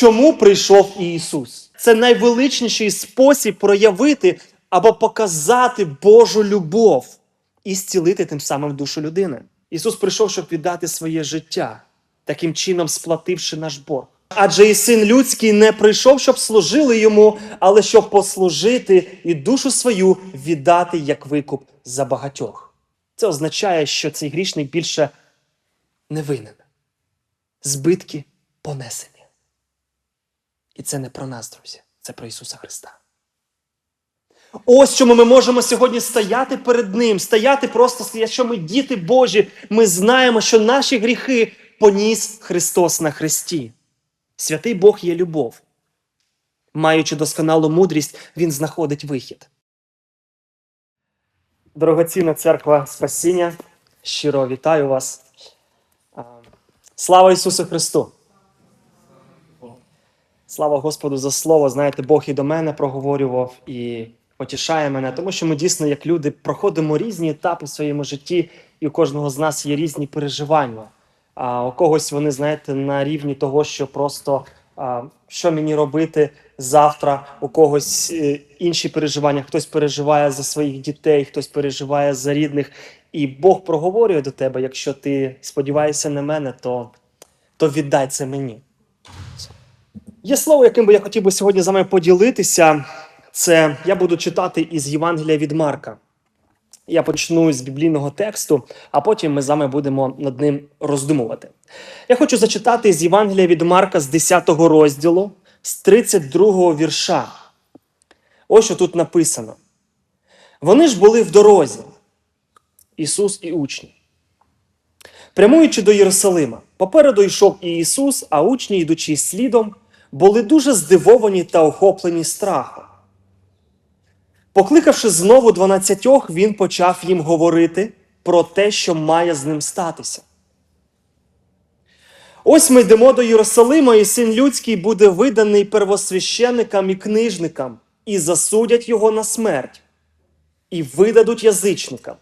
чому прийшов Ісус? Це найвеличніший спосіб проявити або показати Божу любов і зцілити тим самим душу людини. Ісус прийшов, щоб віддати своє життя, таким чином сплативши наш борг. Адже і син людський не прийшов, щоб служили йому, але щоб послужити і душу свою віддати як викуп за багатьох. Це означає, що цей грішник більше не винен. Збитки понесені. І це не про нас, друзі, це про Ісуса Христа. Ось чому ми можемо сьогодні стояти перед Ним, стояти просто, якщо ми діти Божі, ми знаємо, що наші гріхи поніс Христос на Христі. Святий Бог є любов. Маючи досконалу мудрість, Він знаходить вихід. Дорогоцінна церква Спасіння, щиро вітаю вас. Слава Ісусу Христу! Слава Господу за слово. Знаєте, Бог і до мене проговорював і потішає мене, тому що ми дійсно, як люди, проходимо різні етапи в своєму житті, і у кожного з нас є різні переживання. А у когось вони, знаєте, на рівні того, що просто а, що мені робити завтра, у когось е, інші переживання, хтось переживає за своїх дітей, хтось переживає за рідних. І Бог проговорює до тебе: якщо ти сподіваєшся на мене, то, то віддай це мені. Є слово, яким би я хотів би сьогодні з вами поділитися. Це я буду читати із Євангелія від Марка. Я почну з біблійного тексту, а потім ми з вами будемо над ним роздумувати. Я хочу зачитати з Євангелія від Марка з 10 розділу, з 32 вірша. Ось що тут написано. Вони ж були в дорозі, Ісус і учні. Прямуючи до Єрусалима, попереду йшов і Ісус, а учні, йдучи слідом, були дуже здивовані та охоплені страхом. Покликавши знову дванадцятьох, він почав їм говорити про те, що має з ним статися. Ось ми йдемо до Єрусалима, і син людський буде виданий первосвященникам і книжникам, і засудять його на смерть, і видадуть язичникам.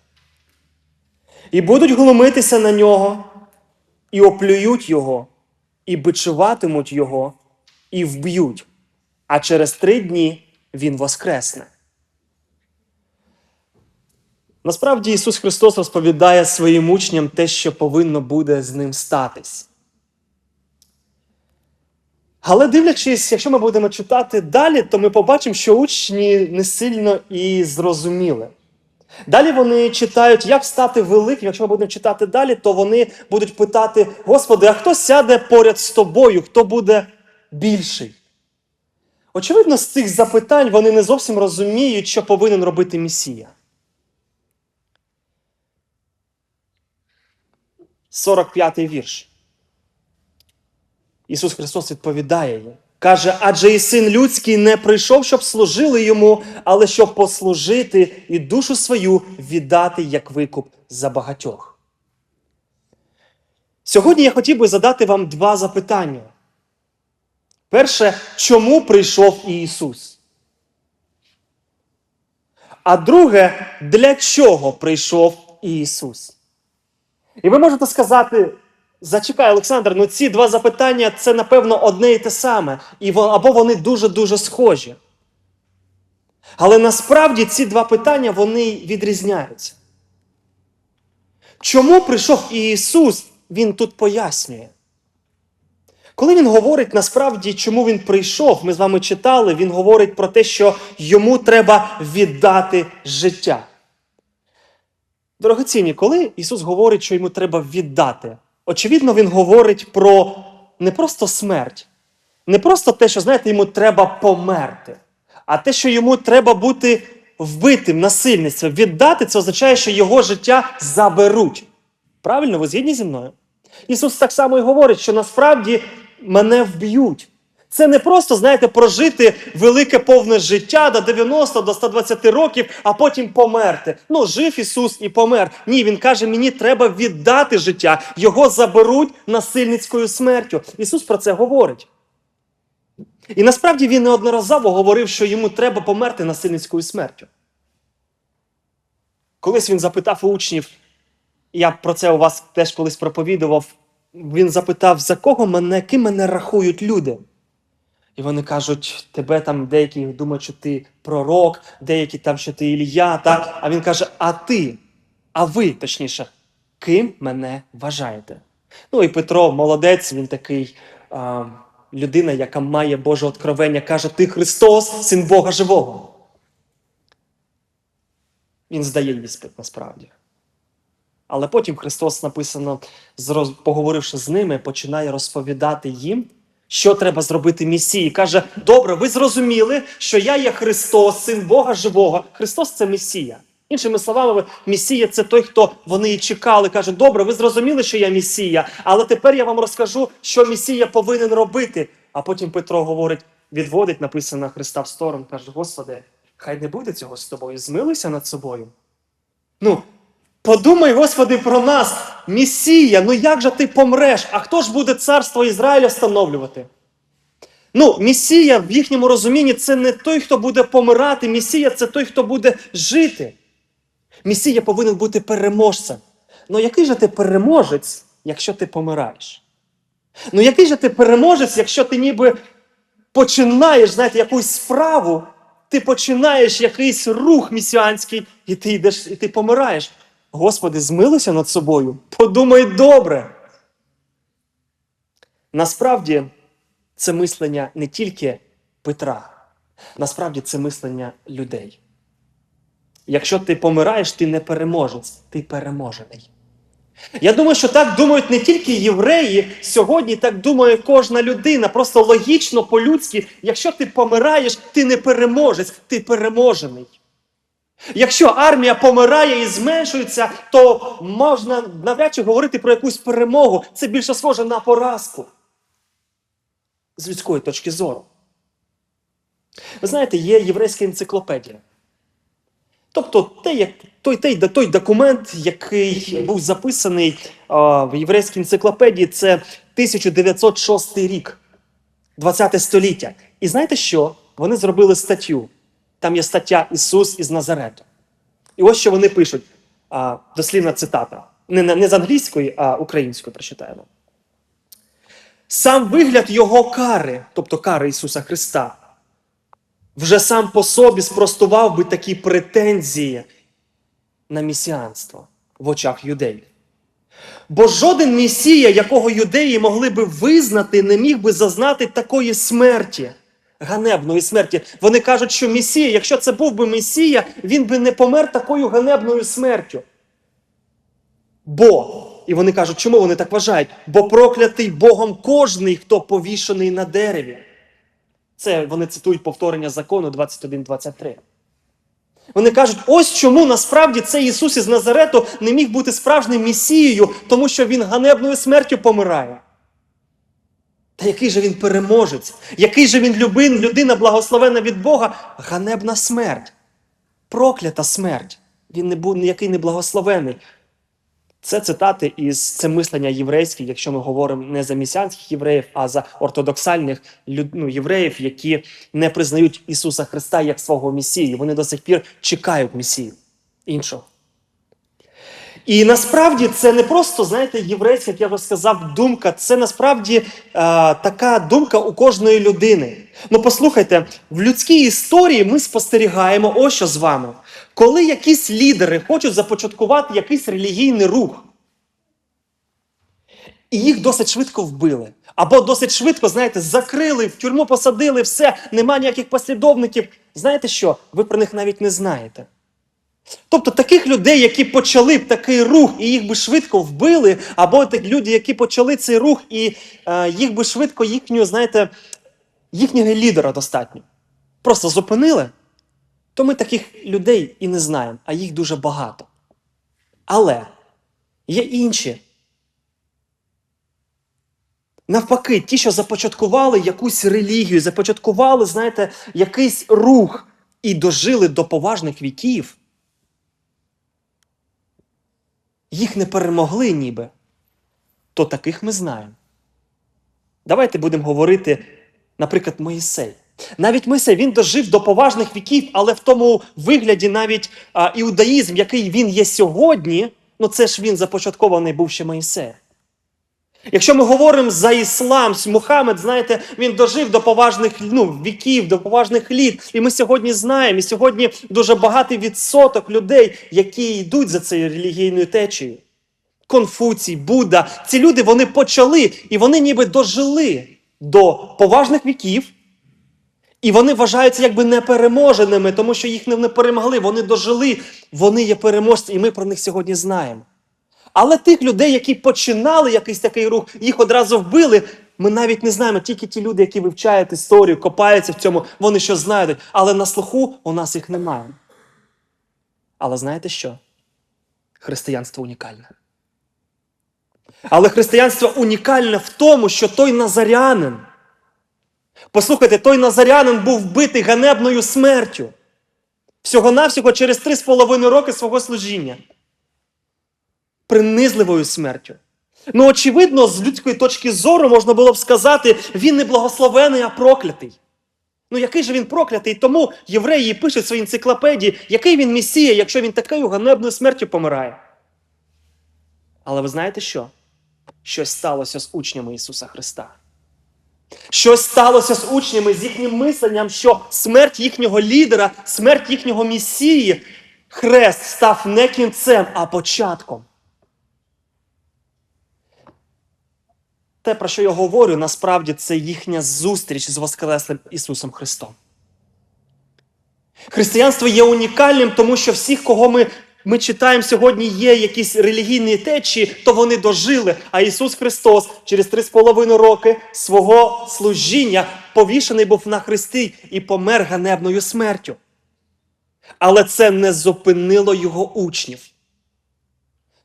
І будуть глумитися на нього, і оплюють його, і бичуватимуть його, і вб'ють, а через три дні він воскресне. Насправді Ісус Христос розповідає своїм учням те, що повинно буде з ним статись. Але дивлячись, якщо ми будемо читати далі, то ми побачимо, що учні не сильно і зрозуміли. Далі вони читають, як стати великим. Якщо ми будемо читати далі, то вони будуть питати: Господи, а хто сяде поряд з тобою, хто буде більший? Очевидно, з цих запитань вони не зовсім розуміють, що повинен робити Месія. 45-й вірш. Ісус Христос відповідає їм. Каже, адже і син людський не прийшов, щоб служили йому, але щоб послужити і душу свою віддати як викуп за багатьох. Сьогодні я хотів би задати вам два запитання. Перше, чому прийшов Ісус? А друге, для чого прийшов Ісус? І ви можете сказати, зачекай, Олександр, ну ці два запитання це, напевно, одне і те саме, або вони дуже-дуже схожі. Але насправді ці два питання вони відрізняються. Чому прийшов Ісус, Він тут пояснює. Коли він говорить насправді, чому він прийшов, ми з вами читали, він говорить про те, що йому треба віддати життя. Дорогоцінні, коли Ісус говорить, що йому треба віддати, очевидно, Він говорить про не просто смерть, не просто те, що, знаєте, йому треба померти, а те, що йому треба бути вбитим насильництвом. Віддати це означає, що його життя заберуть. Правильно, ви згідні зі мною? Ісус так само і говорить, що насправді мене вб'ють. Це не просто, знаєте, прожити велике повне життя до 90, до 120 років, а потім померти. Ну, жив Ісус і помер. Ні, Він каже, мені треба віддати життя, його заберуть насильницькою смертю. Ісус про це говорить. І насправді він неодноразово говорив, що йому треба померти насильницькою смертю. Колись він запитав у учнів, я про це у вас теж колись проповідував. Він запитав, за кого мене, ким мене рахують люди. І вони кажуть, тебе там деякі думають, що ти пророк, деякі там, що ти Ілля, так? А він каже: А ти, а ви, точніше, ким мене вважаєте? Ну і Петро, молодець, він такий а, людина, яка має Боже откровення, каже: Ти Христос, син Бога живого. Він здає іспит насправді. Але потім Христос написано, поговоривши з ними, починає розповідати їм, що треба зробити Месії. Каже: Добре, ви зрозуміли, що я є Христос, син Бога живого. Христос це Месія. Іншими словами, Месія це той, хто вони і чекали. Каже, добре, ви зрозуміли, що я Месія, але тепер я вам розкажу, що Месія повинен робити. А потім Петро говорить, відводить написано Христа в сторону, каже: Господи, хай не буде цього з тобою, змилуйся над собою. Ну, подумай, Господи, про нас, Месія, ну як же ти помреш? А хто ж буде царство Ізраїля встановлювати? Ну, Месія в їхньому розумінні це не той, хто буде помирати. Месія це той, хто буде жити. Месія повинен бути переможцем. Ну який же ти переможець, якщо ти помираєш? Ну який же ти переможець, якщо ти ніби починаєш, знаєте, якусь справу, ти починаєш якийсь рух місіанський, і ти йдеш, і ти помираєш. Господи, змилися над собою. Подумай добре. Насправді, це мислення не тільки Петра, насправді це мислення людей. Якщо ти помираєш, ти не переможець, ти переможений. Я думаю, що так думають не тільки євреї, сьогодні так думає кожна людина. Просто логічно, по-людськи, якщо ти помираєш, ти не переможець, ти переможений. Якщо армія помирає і зменшується, то можна навряд чи говорити про якусь перемогу. Це більше схоже на поразку. З людської точки зору. Ви знаєте, є єврейська енциклопедія. Тобто те, той, той, той документ, який був записаний а, в єврейській енциклопедії, це 1906 рік, 20 століття. І знаєте що? Вони зробили статтю. Там є стаття Ісус із Назарету. І ось що вони пишуть. А, дослівна цитата. Не, не, з англійської, а українською прочитаємо. Сам вигляд його кари, тобто кари Ісуса Христа, вже сам по собі спростував би такі претензії на місіанство в очах юдеїв. Бо жоден месія, якого юдеї могли би визнати, не міг би зазнати такої смерті, ганебної смерті. Вони кажуть, що Месія, якщо це був би Месія, він би не помер такою ганебною смертю. Бо, і вони кажуть, чому вони так вважають? Бо проклятий Богом кожний, хто повішений на дереві. Це вони цитують повторення закону 21-23. Вони кажуть, ось чому насправді цей Ісус із Назарету не міг бути справжнім Месією, тому що він ганебною смертю помирає. Та який же він переможець, який же він любин, людина благословена від Бога, ганебна смерть, проклята смерть. Він не був ніякий не благословений. Це цитати із це мислення єврейське, якщо ми говоримо не за місіанських євреїв, а за ортодоксальних ну, євреїв, які не признають Ісуса Христа як свого Месію. Вони до сих пір чекають Месію іншого. І насправді це не просто, знаєте, єврейська, як я вже сказав, думка. Це насправді е, така думка у кожної людини. Ну, послухайте, в людській історії ми спостерігаємо ось що з вами. Коли якісь лідери хочуть започаткувати якийсь релігійний рух, і їх досить швидко вбили. Або досить швидко, знаєте, закрили, в тюрму посадили, все, нема ніяких послідовників. Знаєте що? Ви про них навіть не знаєте. Тобто таких людей, які почали б такий рух, і їх би швидко вбили, або люди, які почали цей рух, і е, їх би швидко їхню, знаєте, їхнього лідера достатньо. Просто зупинили, то ми таких людей і не знаємо, а їх дуже багато. Але є інші. Навпаки, ті, що започаткували якусь релігію, започаткували, знаєте, якийсь рух і дожили до поважних віків, їх не перемогли ніби, то таких ми знаємо. Давайте будемо говорити, наприклад, Моїсей. Навіть Моїсей, він дожив до поважних віків, але в тому вигляді навіть а, іудаїзм, який він є сьогодні, ну це ж він започаткований був ще Моїсеєм. Якщо ми говоримо за іслам, Мухаммед, знаєте, він дожив до поважних ну, віків, до поважних літ. І ми сьогодні знаємо, і сьогодні дуже багатий відсоток людей, які йдуть за цією релігійною течією. Конфуцій, Будда, ці люди вони почали і вони ніби дожили до поважних віків, і вони вважаються якби непереможеними, тому що їх не перемогли. Вони дожили, вони є переможці, і ми про них сьогодні знаємо. Але тих людей, які починали якийсь такий рух, їх одразу вбили. Ми навіть не знаємо, тільки ті люди, які вивчають історію, копаються в цьому, вони що знають. Але на слуху у нас їх немає. Але знаєте що? Християнство унікальне. Але християнство унікальне в тому, що той назарянин. Послухайте, той назарянин був вбитий ганебною смертю. Всього-навсього через три з половиною роки свого служіння принизливою смертю. Ну, очевидно, з людської точки зору можна було б сказати, він не благословений, а проклятий. Ну, який же він проклятий? Тому євреї пишуть в своїй енциклопедії, який він месія, якщо він такою ганебною смертю помирає. Але ви знаєте що? Щось сталося з учнями Ісуса Христа. Щось сталося з учнями, з їхнім мисленням, що смерть їхнього лідера, смерть їхнього месії, хрест став не кінцем, а початком. Те, про що я говорю, насправді це їхня зустріч з Воскреслим Ісусом Христом. Християнство є унікальним, тому що всіх, кого ми, ми читаємо сьогодні, є якісь релігійні течії, то вони дожили. А Ісус Христос через три з половиною роки свого служіння повішений був на хресті і помер ганебною смертю. Але це не зупинило його учнів.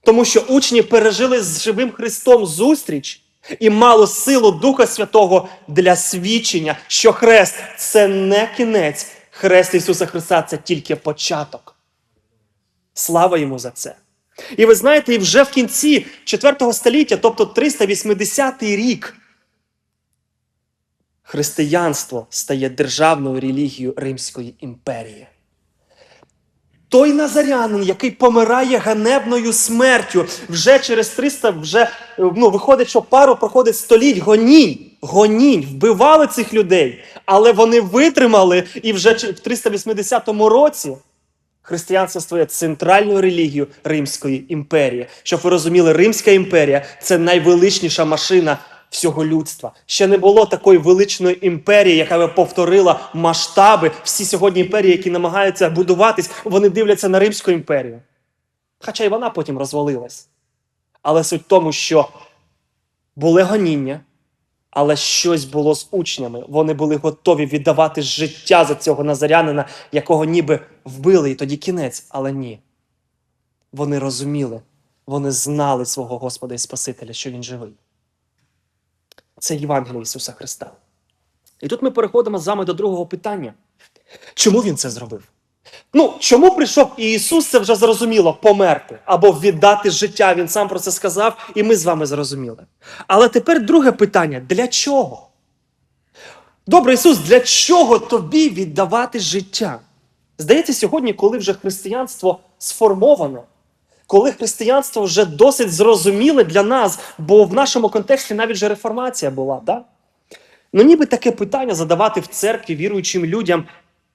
Тому що учні пережили з живим Христом зустріч і мало силу Духа Святого для свідчення, що хрест це не кінець, хрест Ісуса Христа це тільки початок. Слава йому за це. І ви знаєте, і вже в кінці 4 століття, тобто 380 рік, християнство стає державною релігією Римської імперії. Той назарянин, який помирає ганебною смертю, вже через 300, вже ну, виходить, що пару проходить століть гонінь, гонінь, вбивали цих людей, але вони витримали, і вже в 380 році християнство стає центральною релігією Римської імперії. Щоб ви розуміли, Римська імперія це найвеличніша машина всього людства. Ще не було такої величної імперії, яка би повторила масштаби. Всі сьогодні імперії, які намагаються будуватись, вони дивляться на Римську імперію. Хоча й вона потім розвалилась. Але суть в тому, що були гоніння, але щось було з учнями. Вони були готові віддавати життя за цього назарянина, якого ніби вбили, і тоді кінець, але ні. Вони розуміли, вони знали свого Господа і Спасителя, що Він живий. Це Євангеліє Ісуса Христа. І тут ми переходимо з вами до другого питання. Чому він це зробив? Ну, чому прийшов Ісус, це вже зрозуміло, померти або віддати життя. Він сам про це сказав, і ми з вами зрозуміли. Але тепер друге питання: для чого? Добре, Ісус, для чого тобі віддавати життя? Здається, сьогодні, коли вже християнство сформовано, коли християнство вже досить зрозуміле для нас, бо в нашому контексті навіть вже реформація була, так? Ну, ніби таке питання задавати в церкві віруючим людям,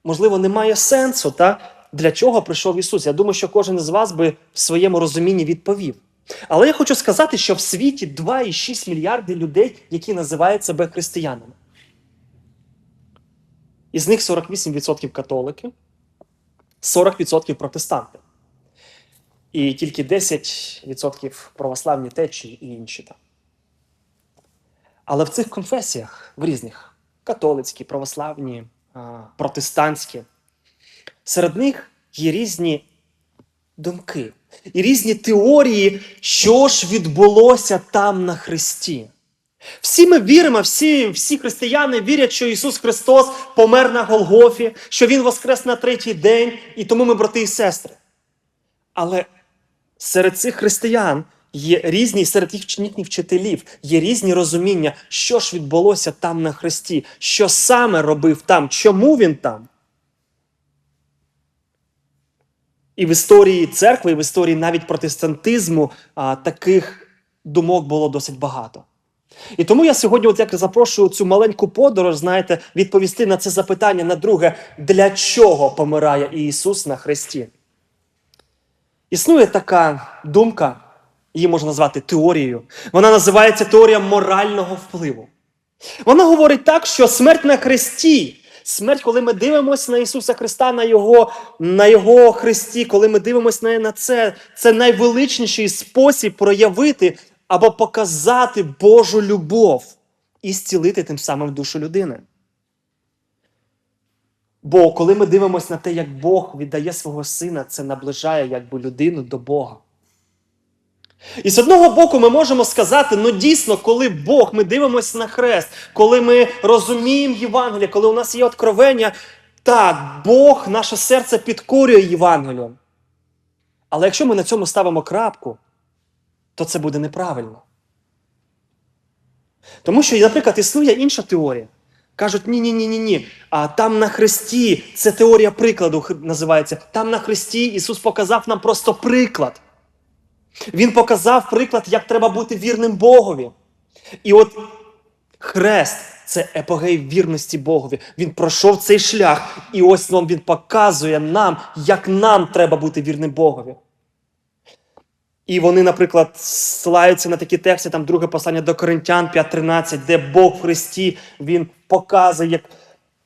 можливо, немає сенсу, та? для чого прийшов Ісус? Я думаю, що кожен з вас би в своєму розумінні відповів. Але я хочу сказати, що в світі 2,6 мільярди людей, які називають себе християнами. Із них 48% католики, 40% протестанти. І тільки 10% православні течії і інші там. Але в цих конфесіях, в різних католицькі, православні, протестантські, серед них є різні думки і різні теорії, що ж відбулося там на Христі. Всі ми віримо, всі, всі християни вірять, що Ісус Христос помер на Голгофі, що Він воскрес на третій день, і тому ми брати і сестри. Але серед цих християн є різні, серед їх їхніх вчителів є різні розуміння, що ж відбулося там на Христі, що саме робив там, чому він там. І в історії церкви, і в історії навіть протестантизму а, таких думок було досить багато. І тому я сьогодні, от як запрошую цю маленьку подорож, знаєте, відповісти на це запитання на друге, для чого помирає Ісус на Христі? Існує така думка, її можна назвати теорією. Вона називається теорія морального впливу. Вона говорить так, що смерть на Христі, смерть, коли ми дивимося на Ісуса Христа, на Його, на Його Христі, коли ми дивимося на, на це, це найвеличніший спосіб проявити або показати Божу любов і зцілити тим самим душу людини. Бо коли ми дивимося на те, як Бог віддає свого сина, це наближає якби людину до Бога. І з одного боку, ми можемо сказати: ну дійсно, коли Бог, ми дивимося на хрест, коли ми розуміємо Євангеліє, коли у нас є откровення, так, Бог наше серце підкорює Євангелієм. Але якщо ми на цьому ставимо крапку, то це буде неправильно. Тому що, наприклад, існує інша теорія. Кажуть, ні, ні, ні, ні, ні. А там на хресті, це теорія прикладу називається. Там на хресті Ісус показав нам просто приклад. Він показав приклад, як треба бути вірним Богові. І от хрест це епогей вірності Богові. Він пройшов цей шлях, і ось він, він показує нам, як нам треба бути вірним Богові. І вони, наприклад, ссилаються на такі тексти, там друге послання до Коринтян 5.13, де Бог в Христі Він показує, як.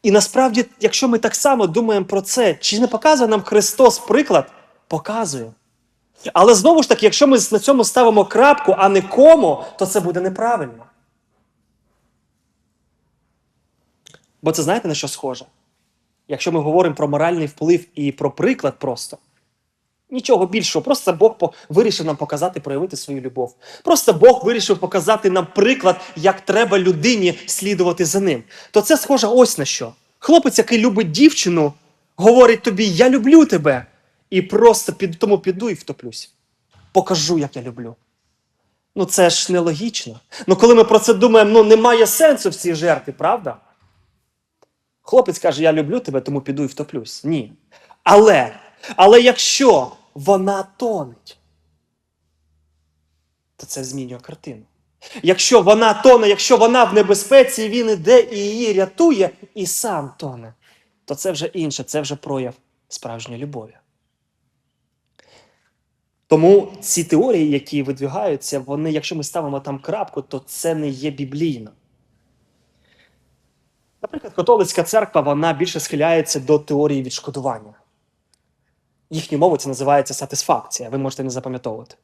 І насправді, якщо ми так само думаємо про це, чи не показує нам Христос приклад? Показує. Але знову ж таки, якщо ми на цьому ставимо крапку, а не кому, то це буде неправильно. Бо це знаєте на що схоже? Якщо ми говоримо про моральний вплив і про приклад просто. Нічого більшого, просто Бог вирішив нам показати, проявити свою любов. Просто Бог вирішив показати нам приклад, як треба людині слідувати за ним. То це схоже ось на що. Хлопець, який любить дівчину, говорить тобі: Я люблю тебе. І просто під, тому піду і втоплюсь. Покажу, як я люблю. Ну це ж нелогічно. Ну коли ми про це думаємо, ну немає сенсу в цій жертві, правда? Хлопець каже: Я люблю тебе, тому піду і втоплюсь. Ні. Але, але якщо вона тонеть, то це змінює картину. Якщо вона тоне, якщо вона в небезпеці, він іде і її рятує, і сам тоне, то це вже інше, це вже прояв справжньої любові. Тому ці теорії, які видвигаються, вони, якщо ми ставимо там крапку, то це не є біблійно. Наприклад, католицька церква вона більше схиляється до теорії відшкодування. Їхньою мовою це називається сатисфакція, ви можете не запам'ятовувати.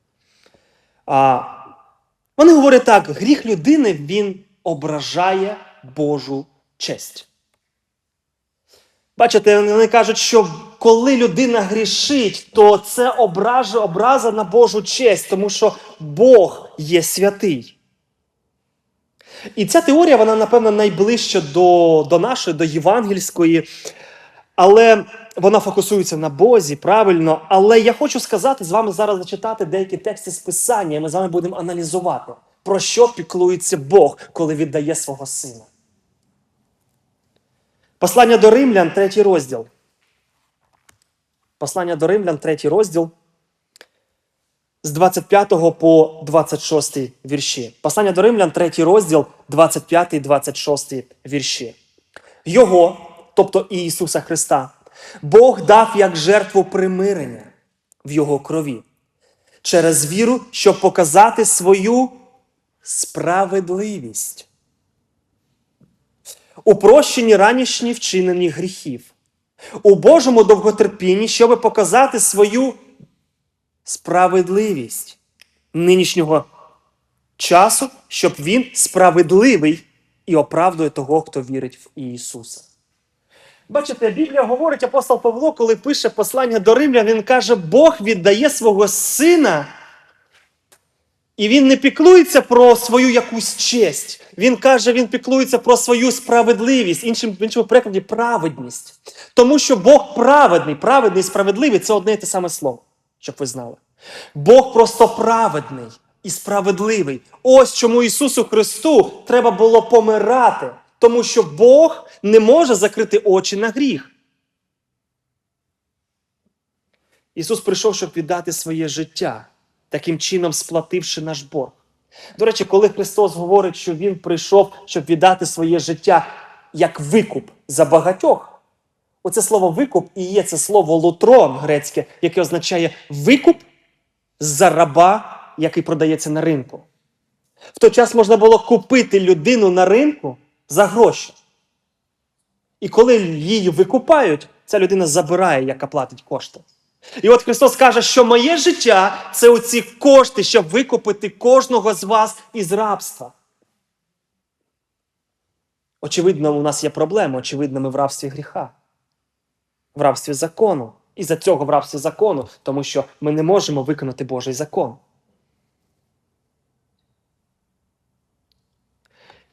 А, вони говорять так: гріх людини він ображає Божу честь. Бачите, вони кажуть, що коли людина грішить, то це обража, образа на Божу честь, тому що Бог є святий. І ця теорія, вона, напевно, найближча до, до нашої, до євангельської, але вона фокусується на Бозі, правильно. Але я хочу сказати з вами зараз зачитати деякі тексти з Писання, і ми з вами будемо аналізувати, про що піклується Бог, коли віддає свого сина. Послання до Римлян, третій розділ. Послання до Римлян, третій розділ. З 25 по 26 вірші. Послання до Римлян, третій розділ, 25, 26 вірші. Його, тобто Ісуса Христа, Бог дав як жертву примирення в Його крові через віру, щоб показати свою справедливість у прощенні ранішні вчинені гріхів, у Божому довготерпінні, щоб показати свою справедливість нинішнього часу, щоб він справедливий і оправдує того, хто вірить в Ісуса. Бачите, Біблія говорить, апостол Павло, коли пише послання до Римлян, він каже, Бог віддає свого сина. І він не піклується про свою якусь честь. Він каже, він піклується про свою справедливість, іншим, в іншому перекладі праведність. Тому що Бог праведний, праведний і справедливий це одне і те саме слово, щоб ви знали. Бог просто праведний і справедливий. Ось чому Ісусу Христу треба було помирати, тому що Бог не може закрити очі на гріх. Ісус прийшов, щоб віддати своє життя, таким чином сплативши наш борг. До речі, коли Христос говорить, що Він прийшов, щоб віддати своє життя як викуп за багатьох, оце слово викуп і є це слово лутрон грецьке, яке означає викуп за раба, який продається на ринку. В той час можна було купити людину на ринку за гроші. І коли її викупають, ця людина забирає, яка платить кошти. І от Христос каже, що моє життя це оці кошти, щоб викупити кожного з вас із рабства. Очевидно, у нас є проблема, очевидно, ми в рабстві гріха, в рабстві закону. І за цього в рабстві закону, тому що ми не можемо виконати Божий закон.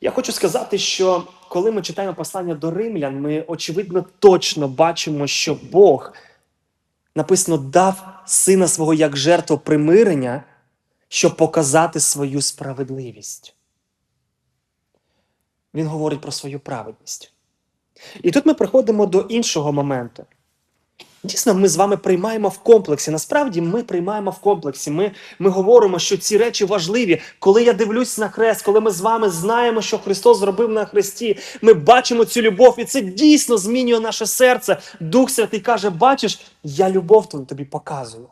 Я хочу сказати, що коли ми читаємо послання до римлян, ми очевидно точно бачимо, що Бог написано дав сина свого як жертву примирення, щоб показати свою справедливість. Він говорить про свою праведність. І тут ми приходимо до іншого моменту. Дійсно, ми з вами приймаємо в комплексі. Насправді ми приймаємо в комплексі. Ми, ми говоримо, що ці речі важливі. Коли я дивлюсь на хрест, коли ми з вами знаємо, що Христос зробив на хресті, ми бачимо цю любов, і це дійсно змінює наше серце. Дух Святий каже: бачиш, я любов тобі показую.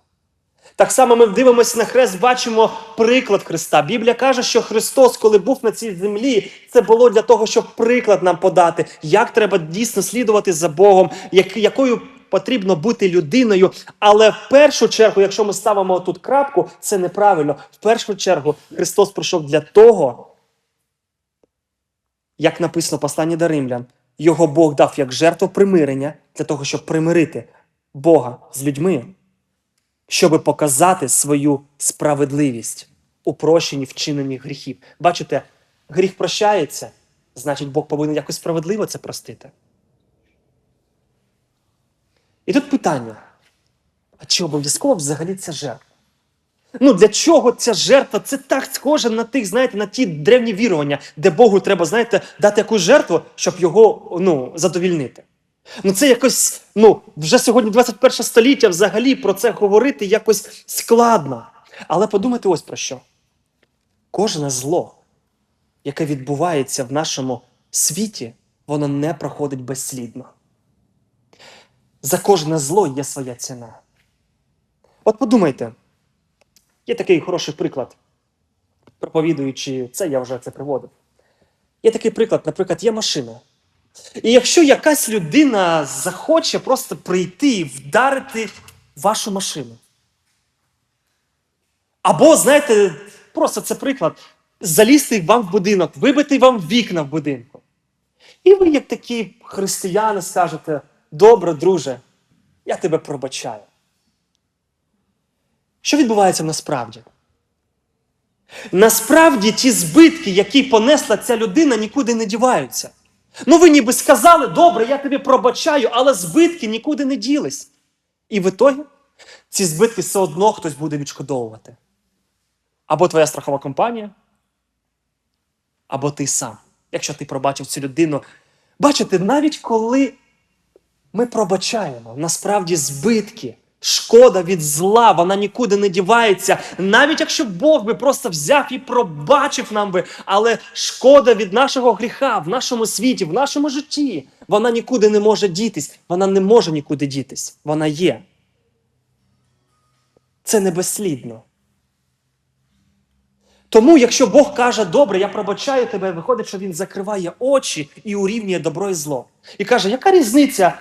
Так само ми дивимося на хрест, бачимо приклад Христа. Біблія каже, що Христос, коли був на цій землі, це було для того, щоб приклад нам подати, як треба дійсно слідувати за Богом, як, якою потрібно бути людиною. Але в першу чергу, якщо ми ставимо тут крапку, це неправильно. В першу чергу Христос прийшов для того, як написано в посланні до римлян, його Бог дав як жертву примирення для того, щоб примирити Бога з людьми щоб показати свою справедливість у прощенні вчинені гріхів. Бачите, гріх прощається, значить, Бог повинен якось справедливо це простити. І тут питання: а чи обов'язково взагалі ця жертва? Ну, для чого ця жертва? Це так схоже на тих, знаєте, на ті древні вірування, де Богу треба, знаєте, дати якусь жертву, щоб його ну, задовільнити. Ну, це якось, ну, вже сьогодні 21 століття взагалі про це говорити якось складно. Але подумайте ось про що. Кожне зло, яке відбувається в нашому світі, воно не проходить безслідно. За кожне зло є своя ціна. От подумайте, є такий хороший приклад, проповідуючи це, я вже це приводив. Є такий приклад, наприклад, є машина. І якщо якась людина захоче просто прийти і вдарити вашу машину. Або, знаєте, просто це приклад, залізти вам в будинок, вибити вам вікна в будинку. І ви, як такі християни, скажете: добре, друже, я тебе пробачаю. Що відбувається насправді? Насправді ті збитки, які понесла ця людина, нікуди не діваються. Ну, ви ніби сказали, добре, я тобі пробачаю, але збитки нікуди не ділись. І в ітогі ці збитки все одно хтось буде відшкодовувати. Або твоя страхова компанія, або ти сам, якщо ти пробачив цю людину. Бачите, навіть коли ми пробачаємо, насправді збитки, шкода від зла, вона нікуди не дівається. Навіть якщо Бог би просто взяв і пробачив нам би, але шкода від нашого гріха в нашому світі, в нашому житті, вона нікуди не може дітись. Вона не може нікуди дітись. Вона є. Це не безслідно. Тому, якщо Бог каже, добре, я пробачаю тебе, виходить, що він закриває очі і урівнює добро і зло. І каже, яка різниця?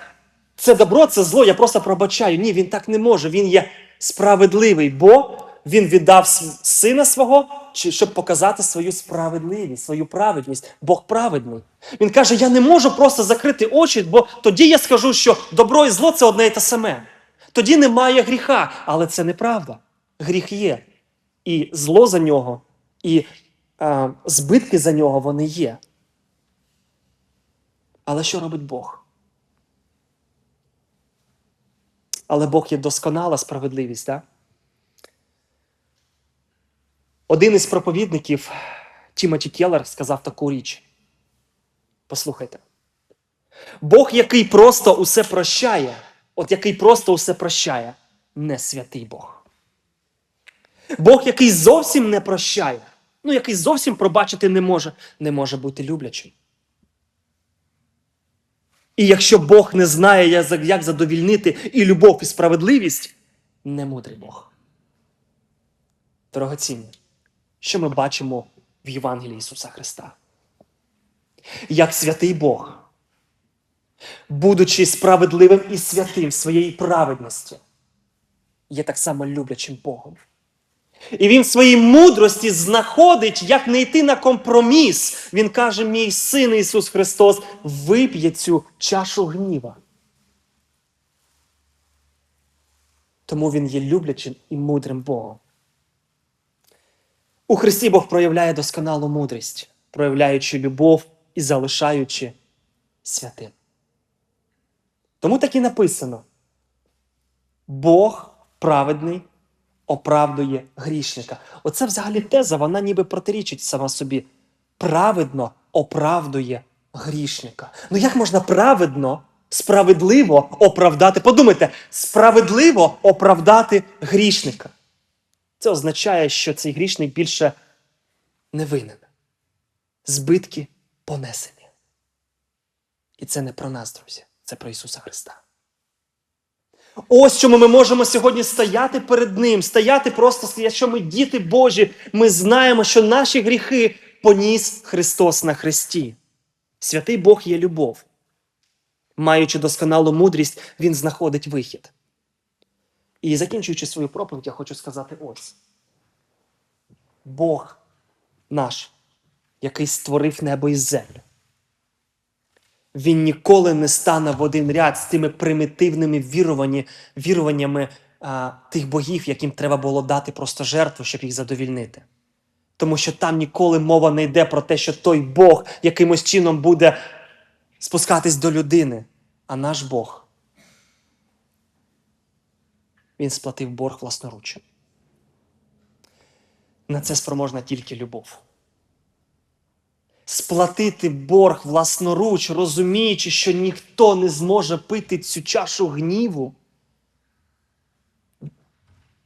Це добро, це зло, я просто пробачаю. Ні, він так не може. Він є справедливий, бо він віддав сина свого, щоб показати свою справедливість, свою праведність. Бог праведний. Він каже: Я не можу просто закрити очі, бо тоді я скажу, що добро і зло це одне і те саме. Тоді немає гріха, але це неправда. Гріх є. І зло за нього, і е, збитки за нього вони є. Але що робить Бог? Але Бог є досконала справедливість, так? Один із проповідників Тімоті Келлер сказав таку річ. Послухайте. Бог, який просто усе прощає, от який просто усе прощає, не святий Бог. Бог, який зовсім не прощає, ну який зовсім пробачити не може, не може бути люблячим. І якщо Бог не знає, як задовільнити і любов, і справедливість, не мудрий Бог. Дорогоцінні, що ми бачимо в Євангелії Ісуса Христа? Як святий Бог, будучи справедливим і святим своєї праведності, є так само люблячим Богом. І він в своїй мудрості знаходить, як не йти на компроміс. Він каже: мій син Ісус Христос вип'є цю чашу гніва. Тому він є люблячим і мудрим Богом. У Христі Бог проявляє досконалу мудрість, проявляючи любов і залишаючи святим. Тому так і написано: Бог праведний оправдує грішника. Оце взагалі теза, вона ніби протирічить сама собі. Праведно оправдує грішника. Ну як можна праведно, справедливо оправдати? Подумайте, справедливо оправдати грішника. Це означає, що цей грішник більше не винен. Збитки понесені. І це не про нас, друзі, це про Ісуса Христа. Ось чому ми можемо сьогодні стояти перед Ним, стояти просто, якщо ми діти Божі, ми знаємо, що наші гріхи поніс Христос на Христі. Святий Бог є любов. Маючи досконалу мудрість, Він знаходить вихід. І закінчуючи свою проповідь, я хочу сказати ось: Бог наш, який створив небо і землю. Він ніколи не стане в один ряд з тими примітивними віруванні, віруваннями а, тих богів, яким треба було дати просто жертву, щоб їх задовільнити. Тому що там ніколи мова не йде про те, що той Бог якимось чином буде спускатись до людини, а наш Бог. Він сплатив борг власноруч. На це спроможна тільки любов сплатити борг власноруч, розуміючи, що ніхто не зможе пити цю чашу гніву.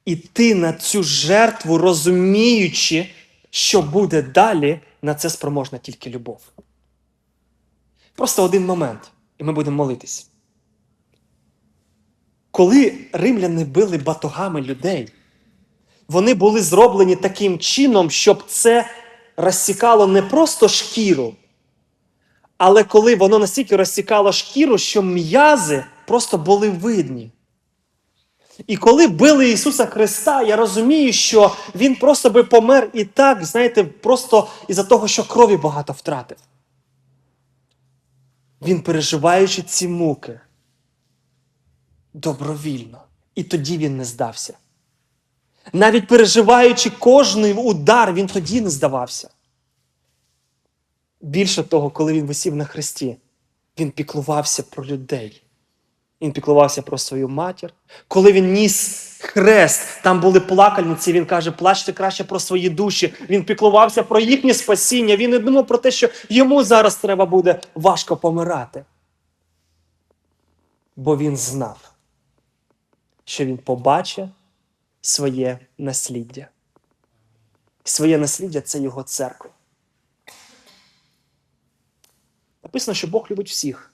Іти на цю жертву, розуміючи, що буде далі, на це спроможна тільки любов. Просто один момент, і ми будемо молитись. Коли римляни били батогами людей, вони були зроблені таким чином, щоб це розсікало не просто шкіру, але коли воно настільки розсікало шкіру, що м'язи просто були видні. І коли били Ісуса Христа, я розумію, що Він просто би помер і так, знаєте, просто із-за того, що крові багато втратив. Він, переживаючи ці муки, добровільно. І тоді він не здався. Навіть переживаючи кожний удар, він тоді не здавався. Більше того, коли він висів на хресті, він піклувався про людей. Він піклувався про свою матір. Коли він ніс хрест, там були плакальниці, він каже, плачте краще про свої душі. Він піклувався про їхнє спасіння. Він не думав про те, що йому зараз треба буде важко помирати. Бо він знав, що він побачить своє насліддя. Своє насліддя це його церква. Написано, що Бог любить всіх,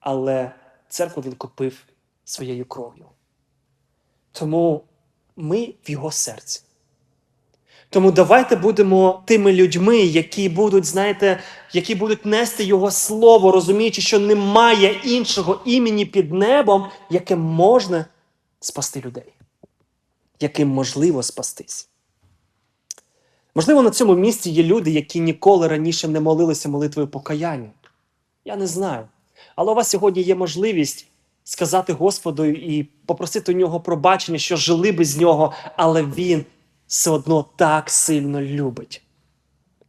але церкву він купив своєю кров'ю. Тому ми в його серці. Тому давайте будемо тими людьми, які будуть, знаєте, які будуть нести Його слово, розуміючи, що немає іншого імені під небом, яке можна спасти людей, яким можливо спастись. Можливо, на цьому місці є люди, які ніколи раніше не молилися молитвою покаяння. Я не знаю. Але у вас сьогодні є можливість сказати Господу і попросити у нього пробачення, що жили без нього, але він все одно так сильно любить.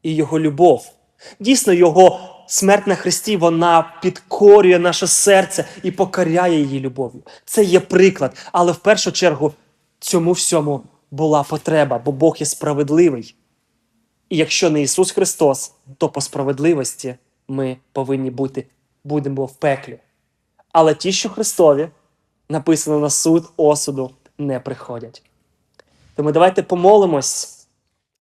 І його любов. Дійсно, його смерть на Христі, вона підкорює наше серце і покоряє її любов'ю. Це є приклад. Але в першу чергу цьому всьому була потреба, бо Бог є справедливий. І якщо не Ісус Христос, то по справедливості ми повинні бути, будемо в пеклі. Але ті, що Христові, написано на суд осуду, не приходять. Тому давайте помолимось